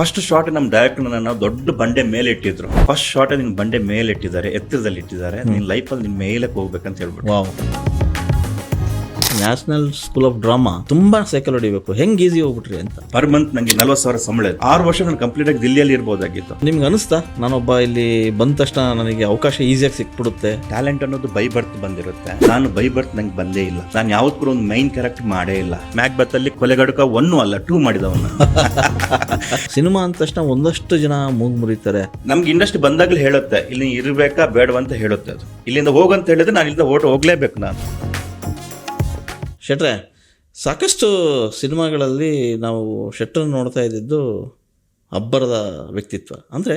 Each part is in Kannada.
ಫಸ್ಟ್ ಶಾಟ್ ನಮ್ಮ ಡೈರೆಕ್ಟರ್ ನನ್ನ ದೊಡ್ಡ ಬಂಡೆ ಮೇಲೆ ಇಟ್ಟಿದ್ರು. ಫಸ್ಟ್ ಶಾಟ್ ನಿನ್ ಬಂಡೆ ಮೇಲೆ ಇಟ್ಟಿದ್ದಾರೆ ಎತ್ತರದಲ್ಲಿ ಇಟ್ಟಿದ್ದಾರೆ. ನಿನ್ ಲೈಫಲ್ಲಿ ನಿನ್ ಮೇಲೆ ಹೋಗ್ಬೇಕಂತ ಹೇಳ್ಬಿಟ್ಟು ನ್ಯಾಷನಲ್ ಸ್ಕೂಲ್ ಆಫ್ ಡ್ರಾಮಾ ತುಂಬಾ ಸೈಕಲ್ ಹೊಡಿಬೇಕು. ಹೆಂಗ್ ಈಸಿ ಹೋಗ್ಬಿಟ್ರಿ ಅಂತ. ಪರ್ ಮಂತ್ ನಂಗೆ ನಲ್ವತ್ತು ಸಾವಿರ ಸಂಬಳ ಇದೆ. ಆರು ವರ್ಷ ನಾನು ಕಂಪ್ಲೀಟ್ ಆಗಿ ದಿಲ್ಲಿಯಲ್ಲಿ ಇರ್ಬೋದಾಗಿತ್ತು. ನಿಮ್ಗೆ ಅನಿಸ್ತಾ? ನಾನೊಬ್ಬ ಇಲ್ಲಿ ಬಂದ ತಕ್ಷಣ ನನಗೆ ಅವಕಾಶ ಈಸಿಯಾಗಿ ಸಿಕ್ಬಿಡುತ್ತೆ. ಟ್ಯಾಲೆಂಟ್ ಅನ್ನೋದು ಬೈ ಬರ್ತ್ ಬಂದಿರುತ್ತೆ. ನಾನು ಬೈ ಬರ್ತ್ ನಂಗೆ ಬಂದೇ ಇಲ್ಲ. ನಾನು ಯಾವತ್ತೂ ಒಂದು ಮೈನ್ ಕ್ಯಾರೆಕ್ಟ್ ಮಾಡೇ ಇಲ್ಲ. ಮ್ಯಾಕ್ ಬತ್ ಅಲ್ಲಿ ಕೊಲೆಗಡಕ ಒನ್ನು ಅಲ್ಲ ಟೂ ಮಾಡಿದವನ್ನ ಸಿನಿಮಾ ಅಂದ ತಕ್ಷಣ ಒಂದಷ್ಟು ಜನ ಮೂಗ್ ಮುರಿತಾರೆ. ನಮ್ಗೆ ಇಂಡಸ್ಟ್ರಿ ಬಂದಾಗಲೇ ಹೇಳುತ್ತೆ ಇಲ್ಲಿ ಇರಬೇಕಾ ಬೇಡವಂತ ಅಂತ ಹೇಳುತ್ತೆ ಅದು. ಇಲ್ಲಿಂದ ಹೋಗಂತ ಹೇಳಿದ್ರೆ ನಾನು ಇಲ್ಲಿಂದ ಓಟ್ ಹೋಗ್ಲೇಬೇಕು ನಾನು. ಶೆಟ್ರೆ, ಸಾಕಷ್ಟು ಸಿನಿಮಾಗಳಲ್ಲಿ ನಾವು ಶೆಟ್ರನ್ನ ನೋಡ್ತಾ ಇದ್ದಿದ್ದು ಅಬ್ಬರದ ವ್ಯಕ್ತಿತ್ವ. ಅಂದರೆ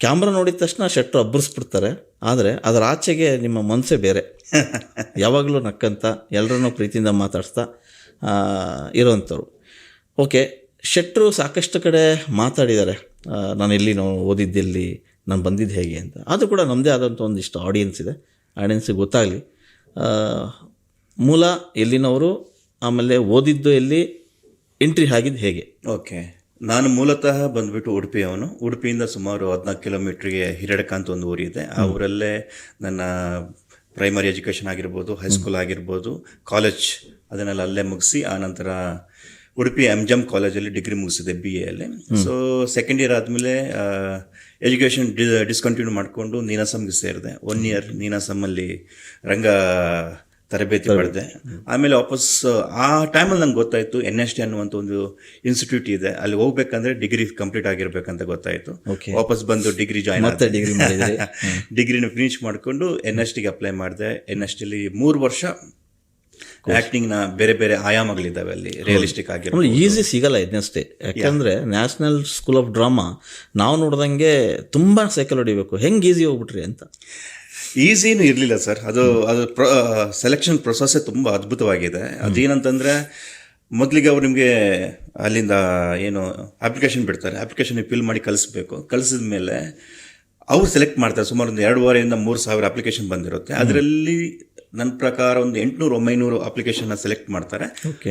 ಕ್ಯಾಮ್ರಾ ನೋಡಿದ ತಕ್ಷಣ ಶೆಟ್ರು ಅಬ್ಬರಿಸ್ಬಿಡ್ತಾರೆ. ಆದರೆ ಅದರ ಆಚೆಗೆ ನಿಮ್ಮ ಮನಸ್ಸೇ ಬೇರೆ. ಯಾವಾಗಲೂ ನಕ್ಕಂತ ಎಲ್ಲರನ್ನೂ ಪ್ರೀತಿಯಿಂದ ಮಾತಾಡಿಸ್ತಾ ಇರೋವಂಥವ್ರು ಓಕೆ ಶೆಟ್ರು ಸಾಕಷ್ಟು ಕಡೆ ಮಾತಾಡಿದ್ದಾರೆ. ನಾನು ಎಲ್ಲಿ ನಾವು ಓದಿದ್ದೆಲ್ಲಿ ನಾನು ಬಂದಿದ್ದು ಹೇಗೆ ಅಂತ. ಅದು ಕೂಡ ನಮ್ಮದೇ ಆದಂಥ ಒಂದಿಷ್ಟು ಆಡಿಯನ್ಸ್ ಇದೆ. ಆಡಿಯನ್ಸಿಗೆ ಗೊತ್ತಾಗಲಿ. ಮೂಲ ಎಲ್ಲಿನವರು? ಆಮೇಲೆ ಓದಿದ್ದು ಎಲ್ಲಿ? ಎಂಟ್ರಿ ಆಗಿದ್ದು ಹೇಗೆ? ಓಕೆ ನಾನು ಮೂಲತಃ ಬಂದ್ಬಿಟ್ಟು ಉಡುಪಿಯವನು. ಉಡುಪಿಯಿಂದ ಸುಮಾರು ಹದಿನಾಲ್ಕು ಕಿಲೋಮೀಟ್ರಿಗೆ ಹಿರಡಕ ಅಂತ ಒಂದು ಊರಿದೆ. ಆ ಊರಲ್ಲೇ ನನ್ನ ಪ್ರೈಮರಿ ಎಜುಕೇಷನ್ ಆಗಿರ್ಬೋದು ಹೈಸ್ಕೂಲ್ ಆಗಿರ್ಬೋದು ಕಾಲೇಜ್ ಅದನ್ನೆಲ್ಲ ಅಲ್ಲೇ ಮುಗಿಸಿ ಆ ನಂತರ ಉಡುಪಿ ಎಂ ಜಮ್ ಕಾಲೇಜಲ್ಲಿ ಡಿಗ್ರಿ ಮುಗಿಸಿದೆ ಬಿ ಎಲ್ಲಿ ಸೊ ಸೆಕೆಂಡ್ ಇಯರ್ ಆದಮೇಲೆ ಎಜುಕೇಷನ್ ಡಿ ಡಿಸ್ಕಂಟಿನ್ಯೂ ಮಾಡಿಕೊಂಡು ನೀನಾಸಮ್ಗೆ ಸೇರಿದೆ. ಒನ್ ಇಯರ್ ನೀನಾಸಮ್ಮಲ್ಲಿ ರಂಗ ತರಬೇತಿ ಪಡೆದೆ. ಆಮೇಲೆ ವಾಪಸ್ ಆ ಟೈಮಲ್ಲಿ ನಂಗೆ ಗೊತ್ತಾಯ್ತು ಎನ್ ಎಸ್ ಟಿ ಅನ್ನುವಂಥ ಒಂದು ಇನ್ಸ್ಟಿಟ್ಯೂಟ್ ಇದೆ. ಅಲ್ಲಿ ಹೋಗ್ಬೇಕಂದ್ರೆ ಡಿಗ್ರಿ ಕಂಪ್ಲೀಟ್ ಆಗಿರ್ಬೇಕಂತ ಗೊತ್ತಾಯ್ತು. ವಾಪಸ್ ಬಂದು ಡಿಗ್ರಿ ಜಾಯ್ನ್ ಡಿಗ್ರಿ ಡಿಗ್ರಿನ ಫಿನಿಶ್ ಮಾಡಿಕೊಂಡು ಎನ್ ಎಸ್ ಟಿಗೆ ಅಪ್ಲೈ ಮಾಡಿದೆ. ಎನ್ ಎಸ್ ಟಿಲಿ ಮೂರು ವರ್ಷ ಆಕ್ಟಿಂಗ್ನ ಬೇರೆ ಬೇರೆ ಆಯಾಮಗಳಿದ್ದಾವೆ ಅಲ್ಲಿ ರಿಯಲಿಸ್ಟಿಕ್ ಆಗಿ ಈಸಿ ಸಿಗಲ್ಲ ಇದನ್ನಷ್ಟೇ ಯಾಕಂದ್ರೆ ನ್ಯಾಷನಲ್ ಸ್ಕೂಲ್ ಆಫ್ ಡ್ರಾಮಾ ನಾವು ನೋಡ್ದಂಗೆ ತುಂಬಾ ಸೈಕಲ್ ಹೊಡಿಬೇಕು ಹೆಂಗೆ ಈಸಿ ಹೋಗ್ಬಿಟ್ರಿ ಅಂತ? ಈಸಿನೂ ಇರಲಿಲ್ಲ ಸರ್. ಅದು ಅದು ಸೆಲೆಕ್ಷನ್ ಪ್ರೊಸೆಸ್ಸೇ ತುಂಬ ಅದ್ಭುತವಾಗಿದೆ. ಅದೇನಂತಂದರೆ ಮೊದಲಿಗೆ ಅವ್ರು ನಿಮಗೆ ಅಲ್ಲಿಂದ ಏನು ಅಪ್ಲಿಕೇಶನ್ ಬಿಡ್ತಾರೆ. ಅಪ್ಲಿಕೇಶನ್ ಫಿಲ್ ಮಾಡಿ ಕಳಿಸ್ಬೇಕು. ಕಳಿಸಿದ ಮೇಲೆ ಅವ್ರು ಸೆಲೆಕ್ಟ್ ಮಾಡ್ತಾರೆ. ಸುಮಾರು ಒಂದು ಎರಡೂವರೆಯಿಂದ ಮೂರು ಸಾವಿರ ಅಪ್ಲಿಕೇಶನ್ ಬಂದಿರುತ್ತೆ. ಅದರಲ್ಲಿ ನನ್ನ ಪ್ರಕಾರ ಒಂದು ಎಂಟುನೂರು ಒಂಬೈನೂರು ಅಪ್ಲಿಕೇಶನ್ ಸೆಲೆಕ್ಟ್ ಮಾಡ್ತಾರೆ.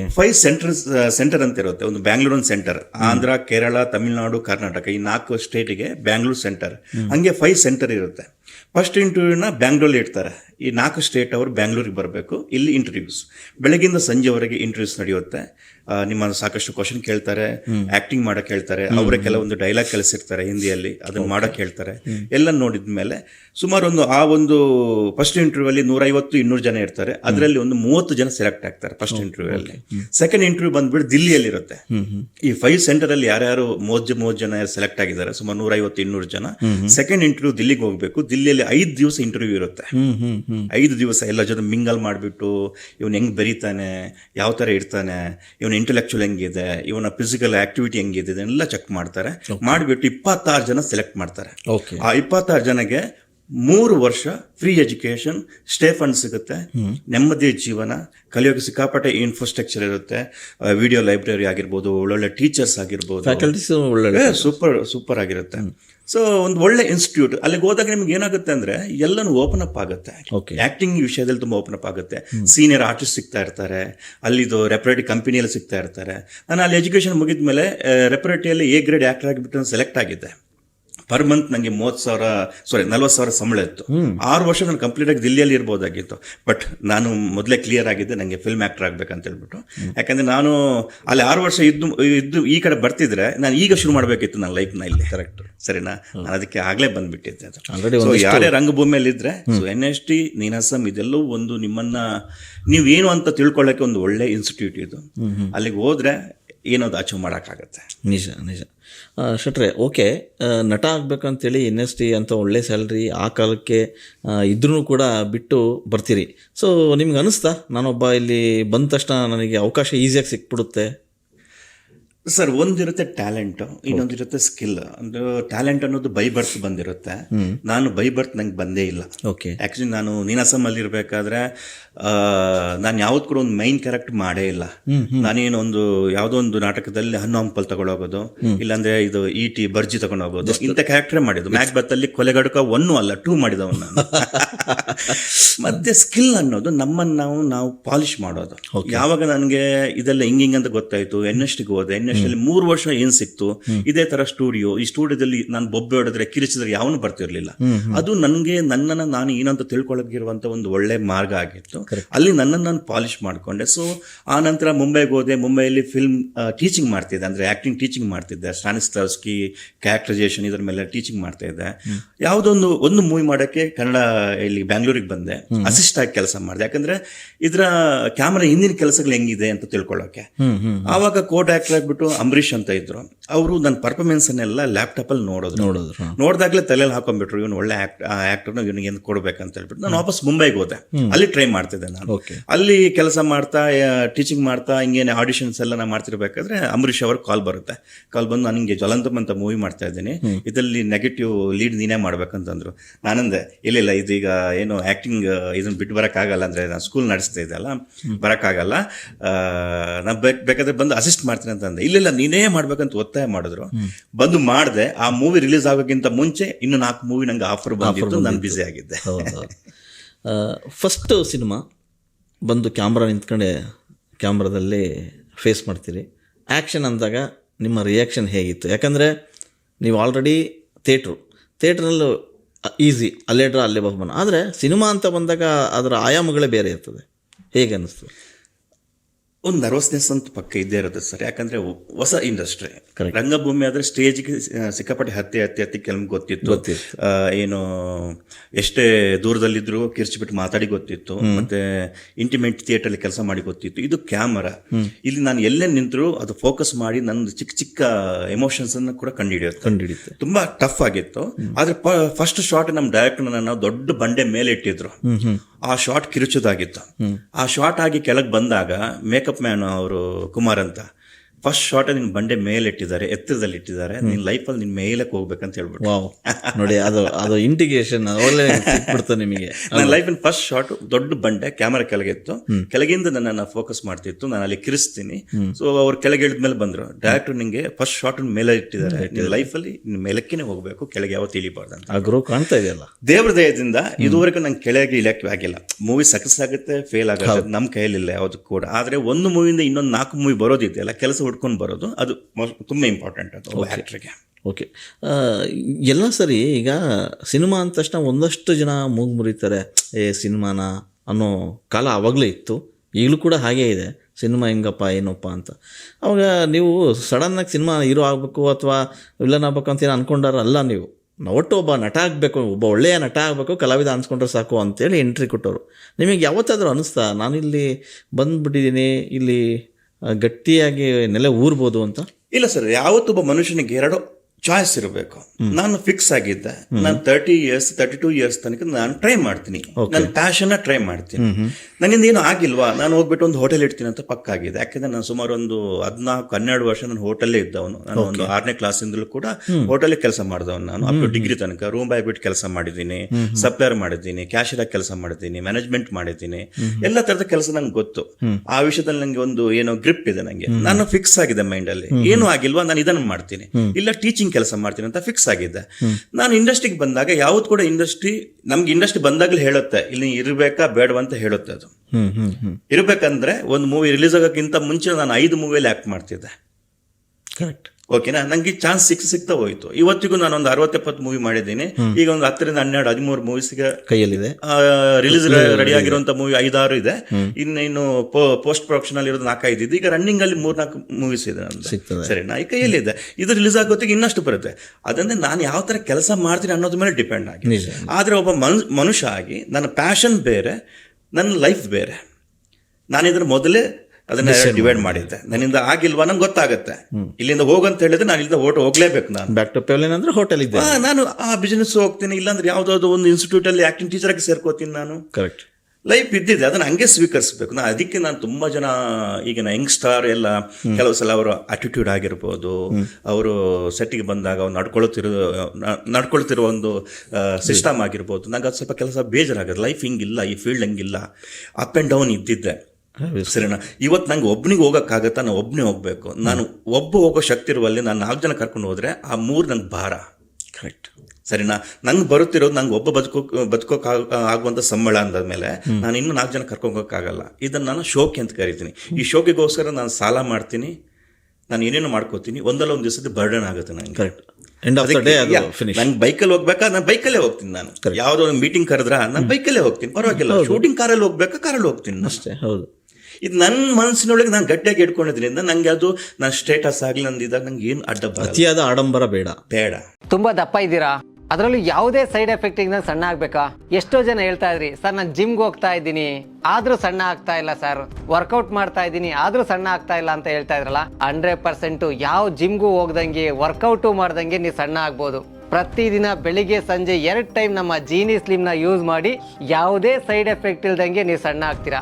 ಫೈವ್ ಸೆಂಟರ್ ಸೆಂಟರ್ ಅಂತ ಇರುತ್ತೆ. ಒಂದು ಬ್ಯಾಂಗ್ಳೂರ್ ಒಂದು ಸೆಂಟರ್ ಆಂಧ್ರ ಕೇರಳ ತಮಿಳುನಾಡು ಕರ್ನಾಟಕ ಈ ನಾಲ್ಕು ಸ್ಟೇಟಿಗೆ ಬ್ಯಾಂಗ್ಳೂರ್ ಸೆಂಟರ್ ಹಂಗೆ ಫೈವ್ ಸೆಂಟರ್ ಇರುತ್ತೆ. ಫಸ್ಟ್ ಇಂಟರ್ವ್ಯೂನ ಬ್ಯಾಂಗ್ಳೂರಲ್ಲಿ ಇಡ್ತಾರೆ. ಈ ನಾಲ್ಕು ಸ್ಟೇಟ್ ಅವರು ಬ್ಯಾಂಗ್ಳೂರಿಗೆ ಬರಬೇಕು. ಇಲ್ಲಿ ಇಂಟರ್ವ್ಯೂಸ್ ಬೆಳಗಿಂದ ಸಂಜೆವರೆಗೆ ಇಂಟರ್ವ್ಯೂಸ್ ನಡೆಯುತ್ತೆ. ನಿಮ್ಮ ಸಾಕಷ್ಟು ಕ್ವಶನ್ ಕೇಳ್ತಾರೆ ಆಕ್ಟಿಂಗ್ ಮಾಡಕ್ ಹೇಳ್ತಾರೆ ಅವರೇ ಕೆಲವೊಂದು ಡೈಲಾಗ್ ಕಲಿಸಿರ್ತಾರೆ ಹಿಂದಿಯಲ್ಲಿ ಅದನ್ನ ಮಾಡಕ್ ಹೇಳ್ತಾರೆ. ಎಲ್ಲ ನೋಡಿದ ಮೇಲೆ ಸುಮಾರು ಒಂದು ಆ ಒಂದು ಫಸ್ಟ್ ಇಂಟರ್ವ್ಯೂ ಅಲ್ಲಿ ನೂರೈವತ್ತು ಇನ್ನೂರು ಜನ ಇರ್ತಾರೆ. ಅದರಲ್ಲಿ ಒಂದು ಮೂವತ್ತು ಜನ ಸೆಲೆಕ್ಟ್ ಆಗ್ತಾರೆ ಫಸ್ಟ್ ಇಂಟರ್ವ್ಯೂ ಅಲ್ಲಿ. ಸೆಕೆಂಡ್ ಇಂಟರ್ವ್ಯೂ ಬಂದ್ಬಿಟ್ಟು ದಿಲ್ಲಿಯಲ್ಲಿ ಇರುತ್ತೆ ಈ ಫೈವ್ ಸೆಂಟರ್ ಅಲ್ಲಿ ಯಾರ್ಯಾರು ಮೂವತ್ತು ಮೂವತ್ತು ಜನ ಸೆಲೆಕ್ಟ್ ಆಗಿದ್ದಾರೆ ಸುಮಾರು ನೂರೈವತ್ತು ಇನ್ನೂರು ಜನ. ಸೆಕೆಂಡ್ ಇಂಟರ್ವ್ಯೂ ದಿಲ್ಲಿಗೆ ಹೋಗ್ಬೇಕು. ದಿಲ್ಲಿಯಲ್ಲಿ ಐದು ದಿವಸ ಇಂಟರ್ವ್ಯೂ ಇರುತ್ತೆ. ಐದು ದಿವಸ ಎಲ್ಲ ಜೊತೆ ಮಿಂಗಲ್ ಮಾಡಿಬಿಟ್ಟು ಇವನು ಹೆಂಗ್ ಬೆರೀತಾನೆ ಯಾವ ತರ ಇರ್ತಾನೆ ಇವನ ಇಂಟೆಲೆಕ್ಚುಯಲ್ ಹೆಂಗಿದೆ ಇವನ ಫಿಸಿಕಲ್ ಆಕ್ಟಿವಿಟಿ ಹೆಂಗಿದೆ ಇದನ್ನೆಲ್ಲ ಚೆಕ್ ಮಾಡ್ತಾರೆ. ಮಾಡಿಬಿಟ್ಟು ಇಪ್ಪತ್ತಾರು ಜನ ಸೆಲೆಕ್ಟ್ ಮಾಡ್ತಾರೆ. ಆ ಇಪ್ಪತ್ತಾರು ಜನಗೆ ಮೂರು ವರ್ಷ ಫ್ರೀ ಎಜುಕೇಶನ್ ಸ್ಟೇ ಫಂಡ್ ಸಿಗುತ್ತೆ ನೆಮ್ಮದಿ ಜೀವನ ಕಲಿಯೋಕೆ ಸಿಕ್ಕಾಪಟ್ಟೆ ಇನ್ಫ್ರಾಸ್ಟ್ರಕ್ಚರ್ ಇರುತ್ತೆ. ವಿಡಿಯೋ ಲೈಬ್ರರಿ ಆಗಿರ್ಬೋದು ಒಳ್ಳೊಳ್ಳೆ ಟೀಚರ್ಸ್ ಆಗಿರ್ಬೋದು. ಸೂಪರ್ ಸೂಪರ್ ಆಗಿರುತ್ತೆ. ಸೊ ಒಂದು ಒಳ್ಳೆ ಇನ್ಸ್ಟಿಟ್ಯೂಟ್ ಅಲ್ಲಿಗೆ ಹೋದಾಗ ನಿಮ್ಗೆ ಏನಾಗುತ್ತೆ ಅಂದ್ರೆ ಎಲ್ಲನೂ ಓಪನ್ ಅಪ್ ಆಗುತ್ತೆ. ಓಕೆ ಆಕ್ಟಿಂಗ್ ವಿಷಯದಲ್ಲಿ ತುಂಬಾ ಓಪನ್ ಅಪ್ ಆಗುತ್ತೆ. ಸೀನಿಯರ್ ಆರ್ಟಿಸ್ಟ್ ಸಿಗ್ತಾ ಇರ್ತಾರೆ. ಅಲ್ಲಿದು ರೆಪರೇಟಿ ಕಂಪನಿಯಲ್ಲಿ ಸಿಗ್ತಾ ಇರ್ತಾರೆ. ನಾನು ಅಲ್ಲಿ ಎಜುಕೇಶನ್ ಮುಗಿದ ಮೇಲೆ ರೆಪರೇಟಿಯಲ್ಲಿ ಎ ಗ್ರೇಡ್ ಆಕ್ಟರ್ ಆಗಿಬಿಟ್ಟು ಸೆಲೆಕ್ಟ್ ಆಗಿದ್ದೆ. ಪರ್ ಮಂತ್ ನನಗೆ ಮೂವತ್ತು ಸಾವಿರ ಸಾರಿ ನಲ್ವತ್ತು ಸಾವಿರ ಸಂಬಳ ಇತ್ತು. ಆರು ವರ್ಷ ನಾನು ಕಂಪ್ಲೀಟ್ ಆಗಿ ದಿಲ್ಲಿಯಲ್ಲಿ ಇರ್ಬೋದಾಗಿತ್ತು. ಬಟ್ ನಾನು ಮೊದಲೇ ಕ್ಲಿಯರ್ ಆಗಿದ್ದೆ ನನಗೆ ಫಿಲ್ಮ್ ಆಕ್ಟರ್ ಆಗ್ಬೇಕಂತ ಹೇಳ್ಬಿಟ್ಟು. ಯಾಕಂದ್ರೆ ನಾನು ಅಲ್ಲಿ ಆರು ವರ್ಷ ಇದ್ದು ಇದ್ದು ಈ ಕಡೆ ಬರ್ತಿದ್ರೆ ನಾನು ಈಗ ಶುರು ಮಾಡಬೇಕಿತ್ತು ನನ್ನ ಲೈಫ್ನ ಇಲ್ಲಿ. ಕರೆಕ್ಟ್ ಸರಿನಾ? ನಾನು ಅದಕ್ಕೆ ಆಗಲೇ ಬಂದ್ಬಿಟ್ಟಿದ್ದೆ ಅದು. ಯಾರೇ ರಂಗಭೂಮಿಯಲ್ಲಿ ಇದ್ರೆ so N S T Ninasam ಇದೆಲ್ಲವೂ ಒಂದು ನಿಮ್ಮನ್ನ ನೀವೇನು ಅಂತ ತಿಳ್ಕೊಳ್ಳೋಕೆ ಒಂದು ಒಳ್ಳೆ ಇನ್ಸ್ಟಿಟ್ಯೂಟ್ ಇದು. ಅಲ್ಲಿಗೆ ಹೋದ್ರೆ ಏನದು ಅಚೀವ್ ಮಾಡೋಕ್ಕಾಗತ್ತೆ. ನಿಜ ನಿಜ. ಶಟ್ರೆ, ಓಕೆ ನಟ ಆಗಬೇಕಂತೇಳಿ ಎನ್ ಎಸ್ ಟಿ ಅಂತ ಒಳ್ಳೆ ಸ್ಯಾಲ್ರಿ ಆ ಕಾಲಕ್ಕೆ ಇದ್ರೂ ಕೂಡ ಬಿಟ್ಟು ಬರ್ತೀರಿ. ಸೊ ನಿಮ್ಗೆ ಅನಿಸ್ತಾ? ನಾನೊಬ್ಬ ಇಲ್ಲಿ ಬಂದ ತಕ್ಷಣ ನನಗೆ ಅವಕಾಶ ಈಸಿಯಾಗಿ ಸಿಕ್ಬಿಡುತ್ತೆ. ಸರ್ ಒಂದಿರುತ್ತೆ ಟ್ಯಾಲೆಂಟ್ ಇನ್ನೊಂದಿರುತ್ತೆ ಸ್ಕಿಲ್. ಅಂದ್ರೆ ಟ್ಯಾಲೆಂಟ್ ಅನ್ನೋದು ಬೈ ಬರ್ತ್ ಬಂದಿರುತ್ತೆ. ನಾನು ಬೈ ಬರ್ತ್ ನಂಗೆ ಬಂದೇ ಇಲ್ಲ. ಓಕೆ. ಆಕ್ಚುಲಿ ನಾನು ನೀನಾಸಮಲ್ಲಿ ಇರ್ಬೇಕಾದ್ರೆ ನಾನು ಯಾವ್ದು ಕೂಡ ಒಂದು ಮೈನ್ ಕ್ಯಾರೆಕ್ಟ್ ಮಾಡೇ ಇಲ್ಲ. ನಾನೇನು ಒಂದು ಯಾವುದೋ ಒಂದು ನಾಟಕದಲ್ಲಿ ಹಣ್ಣು ಹಂಪಲ್ ತಗೊಂಡೋಗೋದು ಇಲ್ಲಾಂದ್ರೆ ಇದು ಇ ಟಿ ಬರ್ಜಿ ತಗೊಂಡೋಗೋದು ಇಂಥ ಕ್ಯಾರೆಕ್ಟರ್ ಮಾಡಿದ್ದು. ಮ್ಯಾಕ್ ಬತ್ತಲ್ಲಿ ಕೊಲೆಗಡಕ ಒನ್ನು ಅಲ್ಲ ಟೂ ಮಾಡಿದವನು ನಾನು. ಮತ್ತೆ ಸ್ಕಿಲ್ ಅನ್ನೋದು ನಮ್ಮನ್ನು ನಾವು ನಾವು ಪಾಲಿಶ್ ಮಾಡೋದು. ಯಾವಾಗ ನನಗೆ ಇದೆಲ್ಲ ಹಿಂಗಿಂಗ್ ಅಂತ ಗೊತ್ತಾಯ್ತು ಎನ್ ಎಸ್ ಟಿಗೆ ಹೋದೆ ಎನ್ ಇಂಡಸ್ಟ್ರಿಯಲ್ಲಿ ಮೂರು ವರ್ಷ ಏನ್ ಸಿಕ್ತು? ಇದೇ ತರ ಸ್ಟುಡಿಯೋ ಈ ಸ್ಟುಡಿಯೋದಲ್ಲಿ ನಾನು ಬೊಬ್ಬೆ ಹೊಡೆದ್ರೆ ಕಿರಿಚಿದ್ರೆ ಯಾವನು ಬರ್ತಿರ್ಲಿಲ್ಲ. ಅದು ನನಗೆ ನನ್ನನ್ನು ನಾನು ಏನಂತ ತಿಳ್ಕೊಳ್ಳೋಕಿರುವಂತ ಒಂದು ಒಳ್ಳೆ ಮಾರ್ಗ ಆಗಿತ್ತು. ಅಲ್ಲಿ ನನ್ನನ್ನು ನಾನು ಪಾಲಿಶ್ ಮಾಡ್ಕೊಂಡೆ. ಸೊ ಆ ನಂತರ ಮುಂಬೈಗೆ ಹೋದೆ. ಮುಂಬೈಯಲ್ಲಿ ಫಿಲ್ಮ್ ಟೀಚಿಂಗ್ ಮಾಡ್ತಿದ್ದೆ. ಅಂದ್ರೆ ಆಕ್ಟಿಂಗ್ ಟೀಚಿಂಗ್ ಮಾಡ್ತಿದ್ದೆ. ಸ್ಟಾನಿಸ್ಲಾವ್ಸ್ಕಿ ಕ್ಯಾರೆಕ್ಟರೈಸೇಷನ್ ಇದ್ರ ಮೇಲೆ ಟೀಚಿಂಗ್ ಮಾಡ್ತಾ ಇದ್ದೆ ಯಾವುದೊಂದು ಒಂದು ಮೂವಿ ಮಾಡೋಕ್ಕೆ ಕನ್ನಡ ಇಲ್ಲಿ ಬ್ಯಾಂಗ್ಳೂರಿಗೆ ಬಂದೆ. ಅಸಿಸ್ಟ್ ಆಗಿ ಕೆಲಸ ಮಾಡಿದೆ. ಯಾಕಂದ್ರೆ ಇದರ ಕ್ಯಾಮರಾ ಹಿಂದಿನ ಕೆಲಸಗಳು ಹೆಂಗಿದೆ ಅಂತ ತಿಳ್ಕೊಳ್ಳೋಕೆ ಆವಾಗ ಕೋಡ್ ಆಕ್ಟರ್ ಆಗ್ಬಿಟ್ಟು ಅಂಬರೀಷ್ ಅಂತ ಇದ್ರು ಅವರು ನನ್ನ ಪರ್ಫಾರ್ಮೆನ್ಸ್ ಅನ್ನೆಲ್ಲ ಲ್ಯಾಪ್ಟಾಪ್ ಅಲ್ಲಿ ನೋಡೋದು ನೋಡಿದ್ರು ನೋಡಿದಾಗಲೇ ತಲೆಯಲ್ಲಿ ಹಾಕೊಂಡ್ಬಿಟ್ರು ಇವನು ಒಳ್ಳೆ ಆಕ್ಟರ್ನ ಇವನಿಗೆ ಏನು ಕೊಡ್ಬೇಕಂತ ಹೇಳ್ಬಿಟ್ಟು ನಾನು ವಾಪಸ್ ಮುಂಬೈಗೆ ಹೋದೆ. ಅಲ್ಲಿ ಟ್ರೈ ಮಾಡ್ತಿದ್ದೆ ನಾನು. ಅಲ್ಲಿ ಕೆಲಸ ಮಾಡ್ತಾ ಟೀಚಿಂಗ್ ಮಾಡ್ತಾ ಹಿಂಗೇನೆ ಆಡಿಷನ್ಸ್ ಎಲ್ಲ ನಾನು ಮಾಡ್ತಿರ್ಬೇಕಾದ್ರೆ ಅಂಬರೀಷ್ ಅವ್ರ ಕಾಲ್ ಬರುತ್ತೆ. ಕಾಲ್ ಬಂದು ನಾನು ಹಿಂಗೆ ಜ್ವಲಂತಮ್ ಅಂತ ಮೂವಿ ಮಾಡ್ತಾ ಇದ್ದೀನಿ. ಇದರಲ್ಲಿ ನೆಗೆಟಿವ್ ಲೀಡ್ ನೀನೇ ಮಾಡ್ಬೇಕಂತಂದ್ರು. ನಾನಂದೆ ಇಲ್ಲ ಇಲ್ಲ ಇದೀಗ ಏನು ಆಕ್ಟಿಂಗ್ ಇದನ್ನ ಬಿಟ್ಟು ಬರೋಕ್ಕಾಗಲ್ಲ ಅಂದರೆ ನಾನು ಸ್ಕೂಲ್ ನಡೆಸ್ತಾ ಇದ್ದಲ್ಲ ಬರೋಕ್ಕಾಗಲ್ಲ. ನಾನು ಬೇಕು ಬೇಕಾದ್ರೆ ಬಂದು ಅಸಿಸ್ಟ್ ಮಾಡ್ತೀನಿ ಅಂತಂದೆ ಇಲ್ಲ ಇಲ್ಲ ನೀನೇ ಮಾಡ್ಬೇಕಂತ ಒತ್ತಾಯ ಮಾಡಿದ್ರು. ಬಂದು ಮಾಡಿದೆ ಆ ಮೂವಿ ರಿಲೀಸ್ ಆಗೋಕ್ಕಿಂತ ಮುಂಚೆ ಇನ್ನು ನಾಲ್ಕು ಮೂವಿ ನಂಗೆ ಆಫರ್ ಬಂದಿತ್ತು ನಾನು ಬಿಸಿ ಆಗಿದ್ದೆ. ಹೌದು ಫಸ್ಟ್ ಸಿನಿಮಾ ಬಂದು ಕ್ಯಾಮ್ರಾ ನಿಂತ್ಕೊಂಡೆ ಕ್ಯಾಮ್ರಾದಲ್ಲಿ ಫೇಸ್ ಮಾಡ್ತೀರಿ. ಆ್ಯಕ್ಷನ್ ಅಂದಾಗ ನಿಮ್ಮ ರಿಯಾಕ್ಷನ್ ಹೇಗಿತ್ತು? ಯಾಕಂದರೆ ನೀವು ಆಲ್ರೆಡಿ ಥಿಯೇಟ್ರು ಥಿಯೇಟ್ರಲ್ಲೂ ಈಸಿ ಅಲ್ಲೇ ಡ್ರಾ ಅಲ್ಲೇ ಬಹುಮಾನ. ಆದರೆ ಸಿನಿಮಾ ಅಂತ ಬಂದಾಗ ಅದರ ಆಯಾಮಗಳೇ ಬೇರೆ ಇರ್ತದೆ. ಹೇಗೆ ಅನ್ನಿಸ್ತು ಒಂದು ನರ್ವಸ್ನೆಸ್ ಅಂತ ಪಕ್ಕ ಇದ್ದೇ ಇರುತ್ತೆ ಸರ್ ಯಾಕಂದ್ರೆ ಹೊಸ ಇಂಡಸ್ಟ್ರಿ. ರಂಗಭೂಮಿ ಆದ್ರೆ ಸ್ಟೇಜ್ಗೆ ಸಿಕ್ಕಾಪಟ್ಟೆ ಹತ್ತಿ ಹತ್ತಿ ಹತ್ತಿ ಕೆಲವು ಗೊತ್ತಿತ್ತು. ಏನು ಎಷ್ಟೇ ದೂರದಲ್ಲಿದ್ರು ಕಿರ್ಚಿಬಿಟ್ಟು ಮಾತಾಡಿ ಗೊತ್ತಿತ್ತು. ಮತ್ತೆ ಇಂಟಿಮೆಂಟ್ ಥಿಯೇಟರ್ ಅಲ್ಲಿ ಕೆಲಸ ಮಾಡಿ ಗೊತ್ತಿತ್ತು. ಇದು ಕ್ಯಾಮರಾ ಇಲ್ಲಿ ನಾನು ಎಲ್ಲೇ ನಿಂತರೂ ಅದು ಫೋಕಸ್ ಮಾಡಿ ನನ್ನ ಚಿಕ್ಕ ಚಿಕ್ಕ ಎಮೋಷನ್ಸ್ ಅನ್ನ ಕೂಡ ಕಂಡುಹಿಡಿಯುತ್ತೆ. ಕಂಡುಹಿಡಿಯುತ್ತೆ. ತುಂಬಾ ಟಫ್ ಆಗಿತ್ತು. ಆದ್ರೆ ಫಸ್ಟ್ ಶಾರ್ಟ್ ನಮ್ಮ ಡೈರೆಕ್ಟರ್ ನನ್ನ ದೊಡ್ಡ ಬಂಡೆ ಮೇಲೆ ಇಟ್ಟಿದ್ರು ಆ ಶಾಟ್ ಕಿರುಚುದಾಗಿತ್ತು. ಆ ಶಾಟ್ ಆಗಿ ಕೆಳಗೆ ಬಂದಾಗ ಮೇಕಪ್ ಮ್ಯಾನ್ ಅವರು ಕುಮಾರ್ ಅಂತ ಫಸ್ಟ್ ಶಾಟ್ ನಿನ್ ಬಂಡೆ ಮೇಲೆ ಇಟ್ಟಿದ್ದಾರೆ ಎತ್ತರದಲ್ಲಿ ಇಟ್ಟಿದ್ದಾರೆ ನಿನ್ ಅಲ್ಲಿ ನಿನ್ ಮೇಲಕ್ಕೆ ಹೋಗ್ಬೇಕಂತ ಹೇಳ್ಬಿಟ್ಟು ವಾವ್ ನೋಡಿ ಅದು ಅದು ಇಂಟಿಗೇಷನ್ ಒಳ್ಳೆ ಸಿಕ್ಬಿಡ್ತು ನಿಮಗೆ. ನನ್ನ ಲೈಫಿನ ಫಸ್ಟ್ ಶಾರ್ಟ್ ದೊಡ್ಡ ಬಂಡೆ ಕ್ಯಾಮರಾ ಕೆಳಗೆ ಇತ್ತು. ಕೆಳಗಿಂದ ನನ್ನನ್ನು ಫೋಕಸ್ ಮಾಡ್ತಿತ್ತು. ನಾನು ಅಲ್ಲಿ ಕಿರಿಸ್ತೀನಿ. ಸೊ ಅವ್ರು ಕೆಳಗೆ ಇಳಿದ ಮೇಲೆ ಬಂದ್ರು. ಡೈರೆಕ್ಟರ್ ನಿಂಗೆ ಫಸ್ಟ್ ಶಾರ್ಟ್ ಮೇಲೆ ಇಟ್ಟಿದ್ದಾರೆ. ನಿನ್ನ ಲೈಫಲ್ಲಿ ನಿನ್ ಮೇಲಕ್ಕೇನೆ ಹೋಗ್ಬೇಕು. ಕೆಳಗೆ ಯಾವತ್ತು ಇಳಿಬಾರ್ದು ಅಂತ. ಆ ಗ್ರೋ ಕಾಣ್ತಾ ಇದೆಯಲ್ಲ. ದೇವ್ರ ದಯದಿಂದ ಇದುವರೆಗೂ ನಂಗೆ ಕೆಳಗೆ ಇಳಿಯಕ್ಕೆ ಆಗಿಲ್ಲ. ಮೂವಿ ಸಕ್ಸಸ್ ಆಗುತ್ತೆ ಫೇಲ್ ಆಗುತ್ತೆ. ನಮ್ಮ ಕೈಯಲ್ಲಿಲ್ಲ ಯಾವುದು ಕೂಡ. ಆದ್ರೆ ಒಂದು ಮೂವಿಯಿಂದ ಇನ್ನೊಂದು ನಾಲ್ಕು ಮೂವಿ ಬರೋದಿದೆಯಲ್ಲ ಕೆಲಸ ಹುಡ್ಕೊಂಡು ಬರೋದು ಅದು ತುಂಬ ಇಂಪಾರ್ಟೆಂಟ್ ಅದು ಆ್ಯಕ್ಟ್ರಿಗೆ ಓಕೆ ಎಲ್ಲ ಸರಿ ಈಗ ಸಿನಿಮಾ ಅಂದ ತಕ್ಷಣ ಒಂದಷ್ಟು ಜನ ಮೂಗು ಮುರಿತಾರೆ ಏ ಸಿನಿಮಾನ ಅನ್ನೋ ಕಾಲ ಆವಾಗಲೇ ಇತ್ತು ಈಗಲೂ ಕೂಡ ಹಾಗೇ ಇದೆ ಸಿನಿಮಾ ಹೆಂಗಪ್ಪ ಏನಪ್ಪ ಅಂತ. ಅವಾಗ ನೀವು ಸಡನ್ನಾಗಿ ಸಿನಿಮಾ ಹೀರೋ ಆಗಬೇಕು ಅಥವಾ ವಿಲನ್ ಆಗಬೇಕು ಅಂತ ಏನು ಅಂದ್ಕೊಂಡಾರ ಅಲ್ಲ ನೀವು. ಒಟ್ಟು ಒಬ್ಬ ನಟ ಆಗಬೇಕು ಒಬ್ಬ ಒಳ್ಳೆಯ ನಟ ಆಗಬೇಕು ಕಲಾವಿದ ಅನ್ಸ್ಕೊಂಡ್ರೆ ಸಾಕು ಅಂತೇಳಿ ಎಂಟ್ರಿ ಕೊಟ್ಟವರು. ನಿಮಗೆ ಯಾವತ್ತಾದರೂ ಅನಿಸ್ತಾ ನಾನಿಲ್ಲಿ ಬಂದ್ಬಿಟ್ಟಿದ್ದೀನಿ ಇಲ್ಲಿ ಗಟ್ಟಿಯಾಗಿ ನೆಲೆ ಊರ್ಬೋದು ಅಂತ? ಇಲ್ಲ ಸರ್ ಯಾವತ್ತೊಬ್ಬ ಮನುಷ್ಯನಿಗೆ ಎರಡು ಚಾಯ್ಸ್ ಇರಬೇಕು. ನಾನು ಫಿಕ್ಸ್ ಆಗಿದ್ದೆ. ನಾನು thirty years thirty two years ತನಕ ನಾನು ಟ್ರೈ ಮಾಡ್ತೀನಿ. ನನ್ನ ಪ್ಯಾಷನ್ ಟ್ರೈ ಮಾಡ್ತೀನಿ. ನನ್ನಿಂದ ಏನು ಆಗಿಲ್ವಾ? ನಾನು ಹೋಗ್ಬಿಟ್ಟು ಒಂದು ಹೋಟೆಲ್ ಇಡ್ತೀನಿ ಅಂತ ಪಕ್ಕ ಆಗಿದೆ. ಯಾಕಂದ್ರೆ ನಾನು ಸುಮಾರು ಒಂದು ಹದಿನಾಲ್ಕು ಹನ್ನೆರಡು ವರ್ಷ ನಾನು ಹೋಟೆಲ್ಲೇ ಇದ್ದವನು. ನಾನು ಒಂದು ಆರನೇ ಕ್ಲಾಸಿಂದಲೂ ಕೂಡ ಹೋಟೆಲ್ ಕೆಲಸ ಮಾಡಿದವನು ನಾನು. ಅಪ್ ಟು ಡಿಗ್ರಿ ತನಕ ರೂಮ್ ಬಾಯ್ ಬಿಟ್ಟು ಕೆಲಸ ಮಾಡಿದ್ದೀನಿ. ಸಪ್ಲೈರ್ ಮಾಡಿದ್ದೀನಿ. ಕ್ಯಾಶಿಯರ್ ಆಗಿ ಕೆಲಸ ಮಾಡಿದ್ದೀನಿ. ಮ್ಯಾನೇಜ್ಮೆಂಟ್ ಮಾಡಿದ್ದೀನಿ. ಎಲ್ಲ ತರದ ಕೆಲಸ ನಂಗೆ ಗೊತ್ತು. ಆ ವಿಷಯದಲ್ಲಿ ನಂಗೆ ಒಂದು ಏನೋ ಗ್ರಿಪ್ ಇದೆ ನಂಗೆ. ನಾನು ಫಿಕ್ಸ್ ಆಗಿದೆ ಮೈಂಡ್ ಅಲ್ಲಿ. ಏನು ಆಗಿಲ್ವಾ? ನಾನು ಇದನ್ನ ಮಾಡ್ತೀನಿ. ಇಲ್ಲ ಟೀಚಿಂಗ್ ಕೆಲಸ ಮಾಡ್ತೀನಿ ಅಂತ ಫಿಕ್ಸ್ ಆಗಿದ್ದೆ. ನಾನು ಇಂಡಸ್ಟ್ರಿಗೆ ಬಂದಾಗ ಯಾವ್ದು ಕೂಡ ಇಂಡಸ್ಟ್ರಿ ನಮ್ಗೆ ಇಂಡಸ್ಟ್ರಿ ಬಂದಾಗ್ಲೇ ಹೇಳುತ್ತೆ. ಇಲ್ಲಿ ಇರಬೇಕಾ ಬೇಡವಂತ ಅಂತ ಹೇಳುತ್ತೆ ಅದು. ಇರಬೇಕಂದ್ರೆ ಒಂದು ಮೂವಿ ರಿಲೀಸ್ ಆಗೋಕ್ಕಿಂತ ಮುಂಚೆ ನಾನು ಐದು ಮೂವಿಯಲ್ಲಿ ಆಕ್ಟ್ ಮಾಡ್ತಿದ್ದೆ. ಕರೆಕ್ಟ್ ಓಕೆನಾ ನಂಗೆ ಚಾನ್ಸ್ ಸಿಕ್ ಸಿಗ್ತಾ ಹೋಯ್ತು. ಇವತ್ತಿಗೂ ನಾನು ಒಂದು ಅರವತ್ತೆಪ್ಪತ್ತು ಮೂವಿ ಮಾಡಿದ್ದೀನಿ. ಈಗ ಒಂದು ಹತ್ತರಿಂದ ಹನ್ನೆರಡು ಹದಿಮೂರು ಮೂವೀಸ್ ಕೈಯಲ್ಲಿದೆ. ರಿಲೀಸ್ ರೆಡಿ ಆಗಿರುವಂತ ಮೂವಿ ಐದಾರು ಇದೆ. ಇನ್ನು ಇನ್ನು ಪೋಸ್ಟ್ ಪ್ರೊಡಕ್ಷನ್ ಅಲ್ಲಿ ಇರೋದು ನಾಲ್ಕೈದು ಇದೆ. ಈಗ ರನ್ನಿಂಗ್ ಅಲ್ಲಿ ಮೂರ್ನಾಲ್ಕು ಮೂವೀಸ್ ಇದೆ ಸರಿನಾ ಈ ಸರಿ ನಾ ಈ ಕೈಯಲ್ಲಿದೆ. ಇದು ರಿಲೀಸ್ ಆಗೋತ್ತಿಗೆ ಇನ್ನಷ್ಟು ಬರುತ್ತೆ. ಅದಂದ್ರೆ ನಾನು ಯಾವ ತರ ಕೆಲಸ ಮಾಡ್ತೀನಿ ಅನ್ನೋದ್ರ ಮೇಲೆ ಡಿಪೆಂಡ್ ಆಗಿ. ಆದ್ರೆ ಒಬ್ಬ ಮನು- ಮನುಷ್ಯ ಆಗಿ ನನ್ನ ಪ್ಯಾಷನ್ ಬೇರೆ ನನ್ನ ಲೈಫ್ ಬೇರೆ. ನಾನು ಇದರ ಮೊದಲೇ ಅದನ್ನ ಡಿವೈಡ್ ಮಾಡಿದ್ದೆ. ನನ್ನಿಂದ ಆಗಿಲ್ವಾ ನಂಗೆ ಗೊತ್ತಾಗುತ್ತೆ. ಇಲ್ಲಿಂದ ಹೋಗಂತ ಹೇಳಿದ್ರೆ ನಾನು ಇಲ್ಲಿಂದ ಹೋಟ್ ಹೋಗ್ಲೇಬೇಕು ನಾನು. ಬ್ಯಾಕ್ ಟು ಪೆವಲಿನ್ ಅಂದ್ರೆ ಹೋಟೆಲ್ ಇದ್ದೆ. ನಾನು ಆ ಬಿಸ್ನೆಸ್ ಹೋಗ್ತೀನಿ ಇಲ್ಲಾಂದ್ರೆ ಯಾವ್ದಾದ್ರು ಒಂದು ಇನ್ಸ್ಟಿಟ್ಯೂಟ್ ಅಲ್ಲಿ ಆಕ್ಟಿಂಗ್ ಟೀಚರ್ ಆಗಿ ಸೇರ್ಕೋತೀನಿ ನಾನು. ಕರೆಕ್ಟ್ ಲೈಫ್ ಇದ್ದಿದೆ ಅದನ್ನ ಹಂಗೆ ಸ್ವೀಕರಿಸಬೇಕು. ನಾ ಅದಕ್ಕೆ ನಾನು ತುಂಬಾ ಜನ ಈಗಿನ ಯಂಗ್ ಸ್ಟಾರ್ ಎಲ್ಲ ಕೆಲವು ಸಲ ಅವರ ಅಟಿಟ್ಯೂಡ್ ಆಗಿರ್ಬೋದು. ಅವರು ಸೆಟ್ಟಿಗೆ ಬಂದಾಗ ಅವ್ರು ನಡ್ಕೊಳ್ತಿರೋ ನಡ್ಕೊಳ್ತಿರೋ ಒಂದು ಸಿಸ್ಟಮ್ ಆಗಿರ್ಬೋದು. ನಂಗೆ ಅದು ಸ್ವಲ್ಪ ಕೆಲಸ ಬೇಜಾರಾಗುತ್ತೆ. ಲೈಫ್ ಹಿಂಗಿಲ್ಲ ಈ ಫೀಲ್ಡ್ ಹಂಗಿಲ್ಲ. ಅಪ್ ಆ್ಯಂಡ್ ಡೌನ್ ಇದ್ದಿದ್ದೆ. ಸರಿನಾ? ಇವತ್ತು ನಂಗೆ ಒಬ್ಬನಿಗೆ ಹೋಗೋಕ್ಕಾಗತ್ತಾ ನಾನು ಒಬ್ಬನೇ ಹೋಗಬೇಕು. ನಾನು ಒಬ್ಬ ಹೋಗೋ ಶಕ್ತಿ ಇರುವಲ್ಲಿ ನಾನು ನಾಲ್ಕು ಜನ ಕರ್ಕೊಂಡು ಹೋದರೆ ಆ ಮೂರು ನಂಗೆ ಭಾರ. ಕರೆಕ್ಟ್ ಸರಿನಾ? ನಂಗೆ ಬರುತ್ತಿರೋದು ನಂಗೆ ಒಬ್ಬ ಬದುಕೋ ಬದುಕೋಕ್ ಆಗುವಂಥ ಸಂಬಳ ಅಂದಮೇಲೆ ನಾನು ಇನ್ನೂ ನಾಲ್ಕು ಜನ ಕರ್ಕೊಂಡೋಗೋಕ್ಕಾಗಲ್ಲ ಇದನ್ನು ಇದನ್ನ ನಾನು ಶೋಕಿ ಅಂತ ಕರಿತೀನಿ. ಈ ಶೋಕಿಗೋಸ್ಕರ ನಾನು ಸಾಲ ಮಾಡ್ತೀನಿ. ನಾನು ಏನೇನು ಮಾಡ್ಕೋತೀನಿ. ಒಂದಲ್ಲ ಒಂದು ದಿವಸದ ಬರ್ಡನ್ ಆಗುತ್ತೆ ನನಗೆ correct end of the day ಅದು ಫಿನಿಶ್ ನಂಗೆ ಬೈಕಲ್ಲಿ ಹೋಗ್ಬೇಕಾ? ನಾನು ಬೈಕಲ್ಲೇ ಹೋಗ್ತೀನಿ ನಾನು. ಯಾವುದೋ ಒಂದು ಮೀಟಿಂಗ್ ಕರೆದ್ರ ನಾನು ಬೈಕಲ್ಲೇ ಹೋಗ್ತೀನಿ. ಪರವಾಗಿಲ್ಲ. ಶೂಟಿಂಗ್ ಕಾರಲ್ಲಿ ಹೋಗ್ಬೇಕಾ? ಕಾರಲ್ಲಿ ಹೋಗ್ತೀನಿ ಅಷ್ಟೇ ಹೌದು. ಇದು ನನ್ನ ಮನಸ್ಸಿನೊಳಗೆ ನಾನು ಗಟ್ಟಿಯಾಗಿ ಇಟ್ಕೊಂಡಿದ್ರಿಂದ ನಂಗೆ ಅದು ನನ್ನ ಸ್ಟೇಟಸ್ ಆಗಲಿ ನಂದಿದಾಗ ನಂಗೆ ಏನು ಅಡ್ಡ. ಅತಿಯಾದ ಆಡಂಬರ ಬೇಡ. ಬೇಡ. ತುಂಬಾ ದಪ್ಪ ಇದ್ದೀರಾ? ಅದರಲ್ಲೂ ಯಾವುದೇ ಸೈಡ್ ಎಫೆಕ್ಟ್ ಇಂದ ಸಣ್ಣ ಆಗ್ಬೇಕಾ? ಎಷ್ಟೋ ಜನ ಹೇಳ್ತಾ ಇದ್ರಿ ಸರ್ ನಾನು ಜಿಮ್ಗೆ ಹೋಗ್ತಾ ಇದ್ದೀನಿ. ಆದ್ರೂ ಸಣ್ಣ ಆಗ್ತಾ ಇಲ್ಲ ಸರ್. ವರ್ಕೌಟ್ ಮಾಡ್ತಾ ಇದ್ದೀನಿ ಆದ್ರೂ ಸಣ್ಣ ಆಗ್ತಾ ಇಲ್ಲ ಅಂತ ಹೇಳ್ತಾ ಇದ್ರಲ್ಲ? ಹಂಡ್ರೆಡ್ ಪರ್ಸೆಂಟ್ ಯಾವ ಜಿಮ್ಗೂ ಹೋಗ್ದಂಗೆ ವರ್ಕೌಟು ಮಾಡ್ದಂಗೆ ನೀವು ಸಣ್ಣ ಆಗ್ಬೋದು. ಪ್ರತಿದಿನ ಬೆಳಿಗ್ಗೆ ಸಂಜೆ ಎರಡು ಟೈಮ್ ನಮ್ಮ ಜೀನಿ ಸ್ಲಿಮ್ನ ಯೂಸ್ ಮಾಡಿ ಯಾವುದೇ ಸೈಡ್ ಎಫೆಕ್ಟ್ ಇಲ್ದಂಗೆ ನೀವು ಸಣ್ಣ ಆಗ್ತೀರಾ?